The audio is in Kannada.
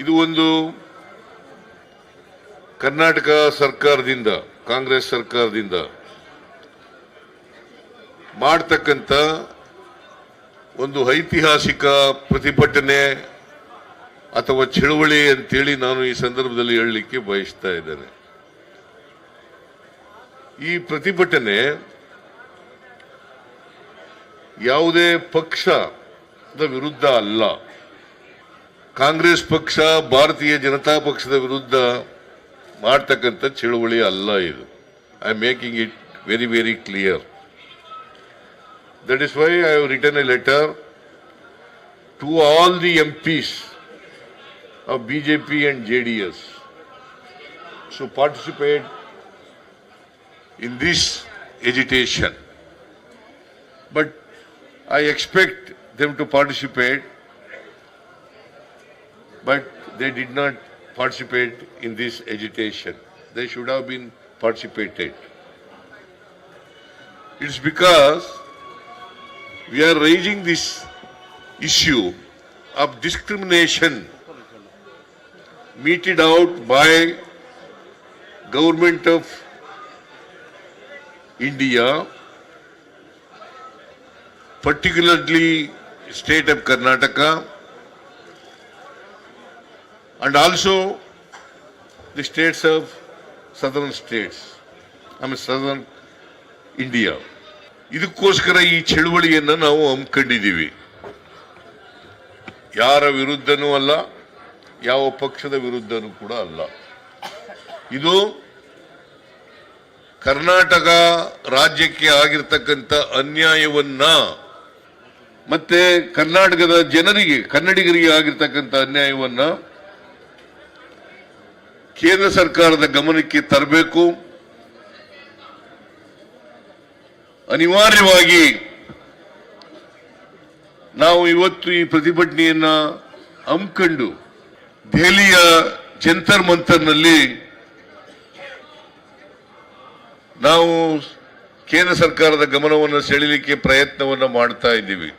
ಇದು ಒಂದು ಕರ್ನಾಟಕ ಸರ್ಕಾರದಿಂದ, ಕಾಂಗ್ರೆಸ್ ಸರ್ಕಾರದಿಂದ ಮಾಡ್ತಕ್ಕಂಥ ಒಂದು ಐತಿಹಾಸಿಕ ಪ್ರತಿಭಟನೆ ಅಥವಾ ಚಳುವಳಿ ಅಂತೇಳಿ ನಾನು ಈ ಸಂದರ್ಭದಲ್ಲಿ ಹೇಳಲಿಕ್ಕೆ ಬಯಸ್ತಾ ಇದ್ದೇನೆ. ಈ ಪ್ರತಿಭಟನೆ ಯಾವುದೇ ಪಕ್ಷದ ವಿರುದ್ಧ ಅಲ್ಲ. ಕಾಂಗ್ರೆಸ್ ಪಕ್ಷ ಭಾರತೀಯ ಜನತಾ ಪಕ್ಷದ ವಿರುದ್ಧ ಮಾಡ್ತಕ್ಕಂಥ ಚಳುವಳಿ ಅಲ್ಲ ಇದು I am making it very very clear that is why I have written a letter to all the M Ps of B J P of J D S so participate in this agitation. But I expect them to participate, but they did not participate in this agitation. They should have been participated. It's because we are raising this issue of discrimination meted out by government of India, particularly state of Karnataka, and also the states of southern states, I mean southern India. ಇದಕ್ಕೋಸ್ಕರ ಈ ಚಳುವಳಿಯನ್ನು ನಾವು ಹಮ್ಮಿಕೊಂಡಿದ್ದೀವಿ. ಯಾರ ವಿರುದ್ಧನೂ ಅಲ್ಲ ಯಾವ ಪಕ್ಷದ ವಿರುದ್ಧನೂ ಕೂಡ ಅಲ್ಲ. ಇದು ಕರ್ನಾಟಕ ರಾಜ್ಯಕ್ಕೆ ಆಗಿರ್ತಕ್ಕಂಥ ಅನ್ಯಾಯವನ್ನ ಮತ್ತೆ ಕರ್ನಾಟಕದ ಜನರಿಗೆ ಕನ್ನಡಿಗರಿಗೆ ಆಗಿರ್ತಕ್ಕಂಥ ಅನ್ಯಾಯವನ್ನ ಕೇಂದ್ರ ಸರ್ಕಾರದ ಗಮನಕ್ಕೆ ತರಬೇಕು. ಅನಿವಾರ್ಯವಾಗಿ ನಾವು ಇವತ್ತು ಈ ಪ್ರತಿಭಟನೆಯನ್ನ ಹಮ್ಮಿಕೊಂಡು ದೆಹಲಿಯ ಜಂತರ್ ಮಂತರ್ನಲ್ಲಿ ನಾವು ಕೇಂದ್ರ ಸರ್ಕಾರದ ಗಮನವನ್ನು ಸೆಳೆಯಲಿಕ್ಕೆ ಪ್ರಯತ್ನವನ್ನು ಮಾಡ್ತಾ ಇದ್ದೀವಿ.